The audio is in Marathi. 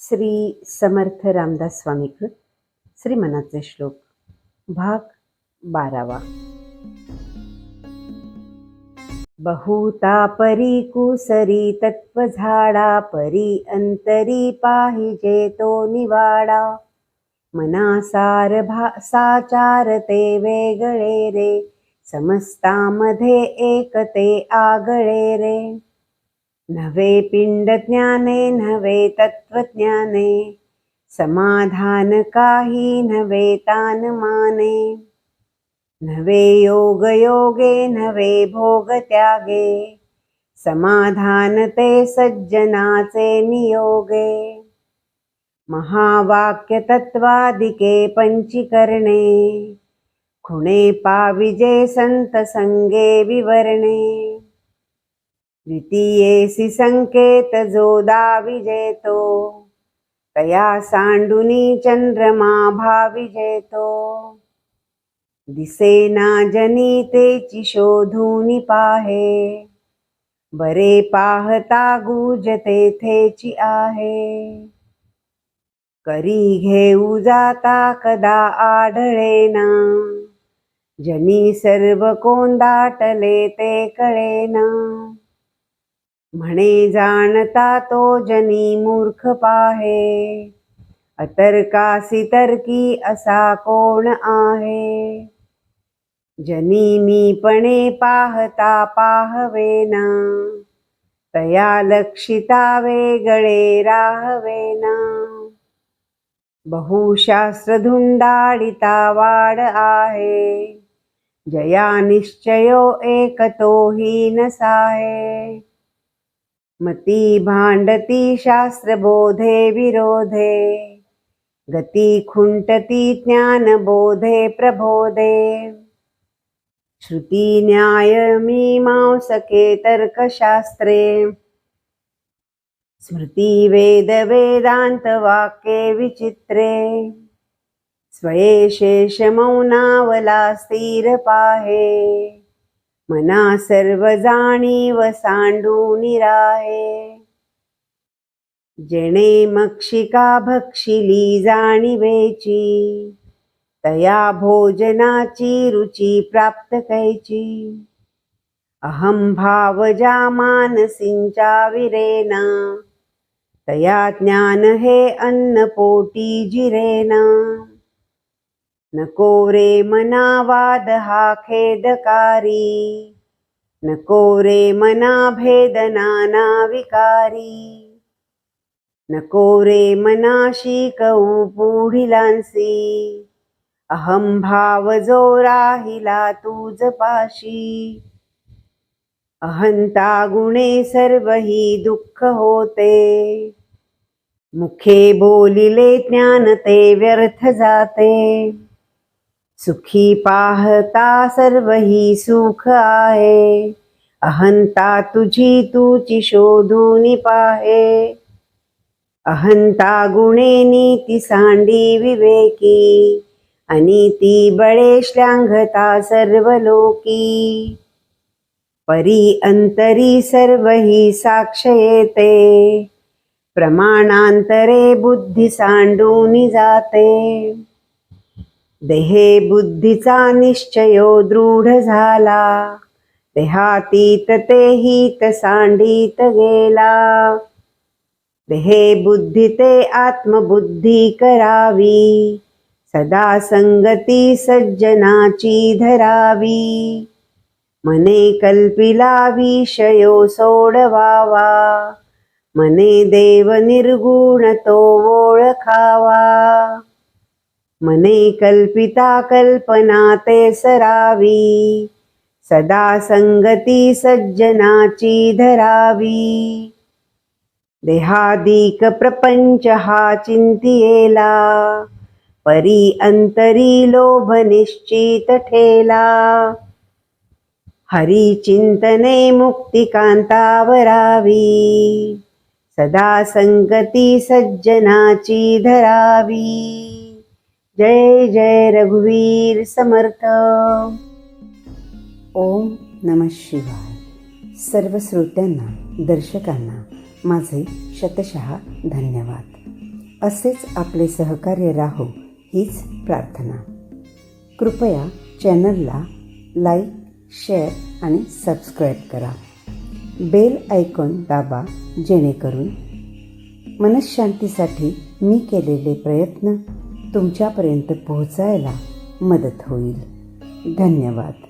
श्री समर्थ रामदास स्वामीकृत श्रीमनाचे श्लोक भाग बारावा. बहुता परी कुसरी तत्व झाडा परी अंतरी पाहिजे तो निवाडा. मनासार भा साचार ते वेगळे रे समस्तामध्ये एकते आगळे रे. नवे पिण्डज्ञाने नवे तत्त्वज्ञाने समाधान काही नवे तान माने नवे योग योगे नवे भोग त्यागे समाधान ते सज्जनाचे नियोगे महावाक्य तत्वादिके पंचीकरणे खुणे पाविजे संत संगे विवरणे द्वितीयेसी संकेत जोदा विजेतो। तया सांडुनी चंद्रमा भाविजेतो दिसेना जनी तेची शोधूनी पाहे। बरे पाहता गुज तेथेची आहे। करी घेऊ जाता कदा आढळेना। जनी सर्व कोंदाटले ते कळेना। म्हणे जाणता तो जनी मूर्ख पाहे. अतर्कासी तर्की असा कोण आहे? जनी मीपणे पाहता पाहवेना. तया लक्षिता वेगळे राहवेना. बहुशास्त्र धुंडाळिता वाड आहे. जया निश्चयो एकतो ही नसाहे मती भांडती शास्त्रबोधे विरोधे. गती खुंटती ज्ञानबोधे प्रबोधे. श्रुती न्याय मीमांसके तर्कशास्त्रे. स्मृती वेद वेदांत वाक्ये विचित्रे. स्वये शेष मौनावला स्थिर पाहे. मना सर्व जाणीव सांडून राहे जेणे मक्षिका भक्षिली जाणीवेची तया भोजनाची रुची प्राप्त कैची. अहम भाव मानसिंचा विरेना तया ज्ञान हे अन्न पोटी जिरेना. नको रे मना वाद हा खेदकारी नको रे मना भेदना विकारी नको रे मना शिकवू पुढिलांसी अहम भाव जो राहिला तुझ पाशी अहंता गुणे सर्व ही दुःख होते मुखे बोलिले ज्ञान ते व्यर्थ जाते सुखी पाहता सर्व ही सुख आहे. अहंता तुझी तुची शोधून पाहे. अहंता गुणे नीती सांडी विवेकी. अनिती बळे श्लांघता सर्व लोकी परी अंतरी सर्व ही साक्ष येते. प्रमाणांतरे बुद्धी सांडून जाते. देहे बुद्धीचा निश्चयो दृढ झाला. देहातीत तेहित सांडीत गेला. देहे बुद्धी ते आत्मबुद्धी करावी. सदा संगती सज्जनाची धरावी. मने कल्पिला विषयो सोडवावा. मने देव निर्गुण तो ओळखावा. मने कल्पिता कल्पना ते सरावी. सदा संगती सज्जनाची धरावी. देहादिक प्रपंच हा चिंतियेला परी अंतरी लोभ निश्चित ठेला. हरी चिंतने मुक्ती सदा संगती सज्जनाची धरावी. जय जय रघुवीर समर्थ. ओम नम शिवाय. सर्व श्रोत्यांना दर्शकांना माझे शतशः धन्यवाद. असेच आपले सहकार्य राहो हीच प्रार्थना. कृपया चॅनलला लाईक शेअर आणि सबस्क्राईब करा. बेल आयकॉन दाबा जेणेकरून मनशांतीसाठी मी केलेले प्रयत्न तुमच्यापर्यंत पोहोचायला मदत होईल. धन्यवाद.